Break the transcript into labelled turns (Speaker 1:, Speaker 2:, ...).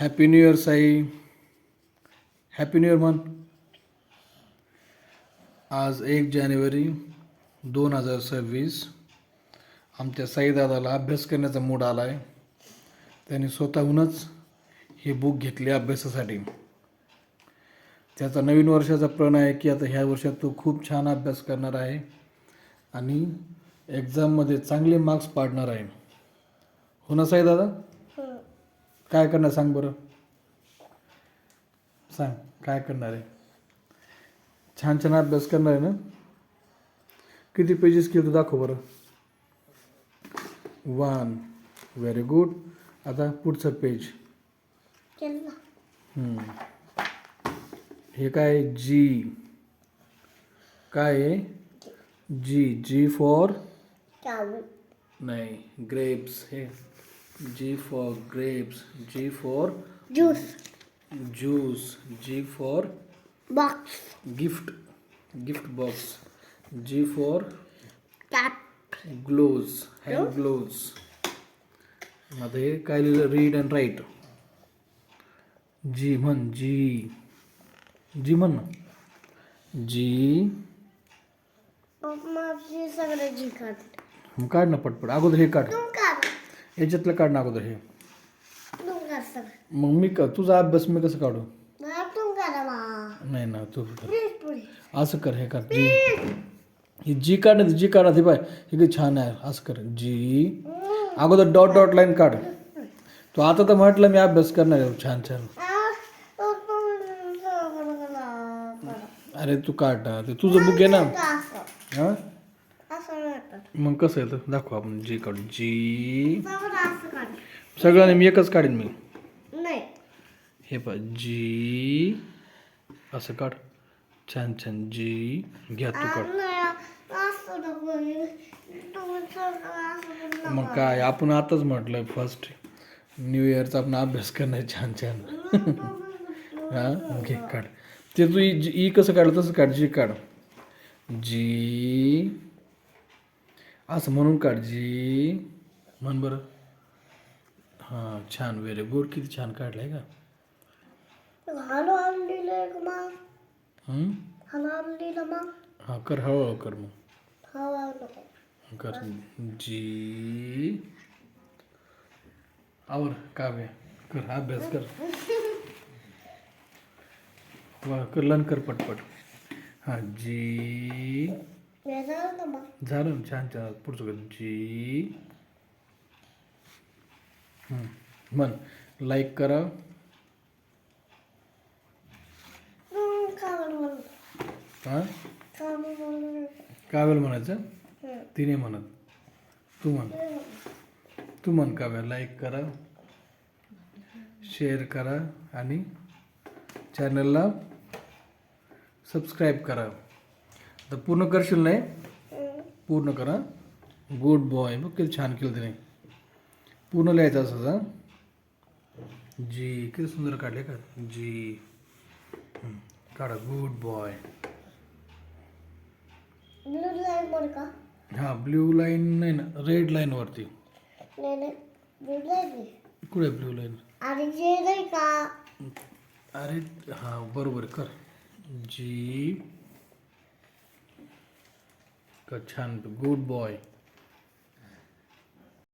Speaker 1: Happy new year Sai happy new year म्हण आज एक जानेवारी दोन हजार सव्वीस. आमच्या साईदादाला अभ्यास करण्याचा मूड आला आहे त्यांनी स्वतःहूनच ही बुक घेतली अभ्यासासाठी. त्याचा नवीन वर्षाचा प्रण आहे की आता ह्या वर्षात तो खूप छान अभ्यास करणार आहे आणि एक्झाममध्ये चांगले मार्क्स पाडणार आहे. हो ना साई दादा? काय करणार सांग बरं. सांग काय करणार आहे? छान छान अभ्यास करणार आहे ना? किती पेजेस केलं दाखव बरं. वन व्हेरी गुड आता पुढचं पेज. हे काय आहे? जी काय आहे? जी जी फॉर नाही ग्रेप्स हे. G for grapes G for
Speaker 2: juice
Speaker 1: juice G for
Speaker 2: box
Speaker 1: gift gift box G for
Speaker 2: cap
Speaker 1: gloves hand ग्लोव्जमध्ये काय लिहिलं रीड अँड राईट जी म्हण जी जी म्हण ना जी
Speaker 2: सगळं जी काढ
Speaker 1: काढ ना पटपट अगोदर हे काढ याच्यातलं काढ ना अगोदर हे. मग मी का तुझा अभ्यास मी कसं काढू? नाही ना तू असं कर हे कर. जी. ही जी काढ जी काढ ती पाय हे छान आहे. असं कर. जी. अगोदर डॉट डॉट लाईन काढ. तू आता तर म्हटलं मी अभ्यास करणार आहे. छान छान. अरे तू काढ ना. ते तुझं बुक आहे ना. हां? मग कसं आहे तर दाखव आपण जी काढू जी
Speaker 2: सगळं असं काढ.
Speaker 1: सगळं नाही मी एकच काढीन मी
Speaker 2: नाही.
Speaker 1: हे पहा जी असं काढ. छान छान. जी घ्या तू काढ.
Speaker 2: असं नको.
Speaker 1: मग काय आपण आताच म्हटलं फर्स्ट न्यू इयरचा आपण अभ्यास करणार छान छान. हा? घे काढ. ते तू ई ई कसं काढलं तसं काढ. जी काढ. जी असं म्हणून काढ जी म्हण बरं. हां छान व्हेरी गुड किती छान काढलंय का?
Speaker 2: हॅलो हॅलो दिलं का
Speaker 1: हं? हां कर. हळूहळू कर मग. कर. जी. आवर काव्य. कर अभ्यास कर. वा कर लन कर पटपट. हां जी. झालं छान छान पुढचं हं. म्हण लाईक करा हां काव्याला म्हणायचं. तिने म्हणत तू म्हण तू म्हण काव्या लाईक करा शेअर करा आणि चॅनलला सबस्क्राईब करा आता पूर्ण करशील नाही. पूर्ण करा गुड बॉय बघ किती छान केलं त्याने पूर्ण लिहायचं असं हा. जी किती सुंदर काढले का? जी काढा. गुड बॉय
Speaker 2: ब्लू लाईन वर का?
Speaker 1: हां ब्ल्यू लाईन नाही ना रेड
Speaker 2: लाईन आहे.
Speaker 1: कुठे ब्ल्यू लाईन
Speaker 2: जे
Speaker 1: अरे हां बरोबर कर. जी का छान गुड बॉय